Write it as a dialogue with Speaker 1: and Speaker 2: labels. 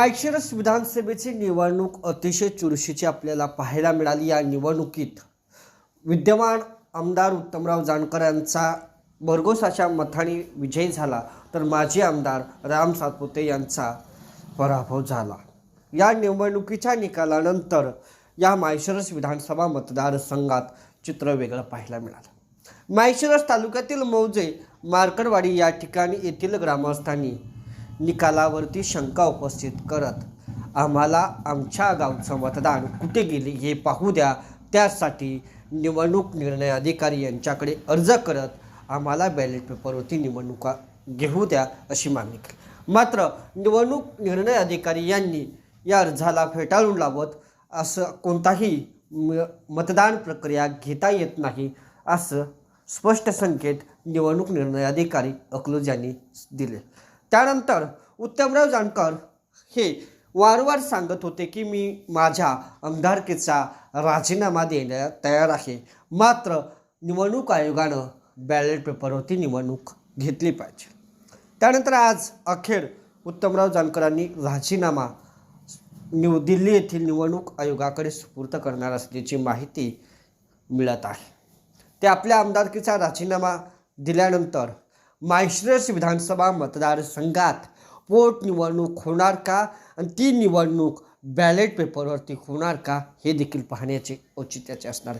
Speaker 1: माळशिरस विधानसभेची निवडणूक अतिशय चुरशीची आपल्याला पाहायला मिळाली या निवडणुकीत. विद्यमान आमदार उत्तमराव जानकर यांचा भरघोस अशा मताने विजय झाला तर माजी आमदार राम सातपुते यांचा पराभव झाला. या निवडणुकीच्या निकालानंतर या माळशिरस विधानसभा मतदारसंघात चित्र वेगळं पाहायला मिळालं. माळशिरस तालुक्यातील मौजे मार्कडवाडी या ठिकाणी येथील ग्रामस्थांनी निकालावरती शंका उपस्थित करत आम्हाला आमच्या गावचं मतदान कुठे गेले हे पाहू द्या. त्यासाठी निवडणूक निर्णय अधिकारी यांच्याकडे अर्ज करत आम्हाला बॅलेट पेपरवरती निवडणुका घेऊ द्या अशी मागणी केली. मात्र निवडणूक निर्णय अधिकारी यांनी या अर्जाला फेटाळून लावत असं कोणताही म मतदान प्रक्रिया घेता येत नाही असं स्पष्ट संकेत निवडणूक निर्णय अधिकारी अकलूज यांनी दिले. त्यानंतर उत्तमराव जानकर हे वारंवार सांगत होते की मी माझ्या आमदारकीचा राजीनामा देण्यास तयार आहे. मात्र निवडणूक आयोगानं बॅलेट पेपरवरती निवडणूक घेतली पाहिजे. त्यानंतर आज अखेर उत्तमराव जानकरांनी राजीनामा न्यू दिल्ली येथील निवडणूक आयोगाकडे सुपूर्त करणार असल्याची माहिती मिळत आहे. ते आपल्या आमदारकीचा राजीनामा दिल्यानंतर माहेश्रस विधानसभा मतदारसंघात पोटनिवडणूक होणार का? आणि ती निवडणूक बॅलेट पेपरवरती होणार का? हे देखील पाहण्याचे औचित्याचे असणार.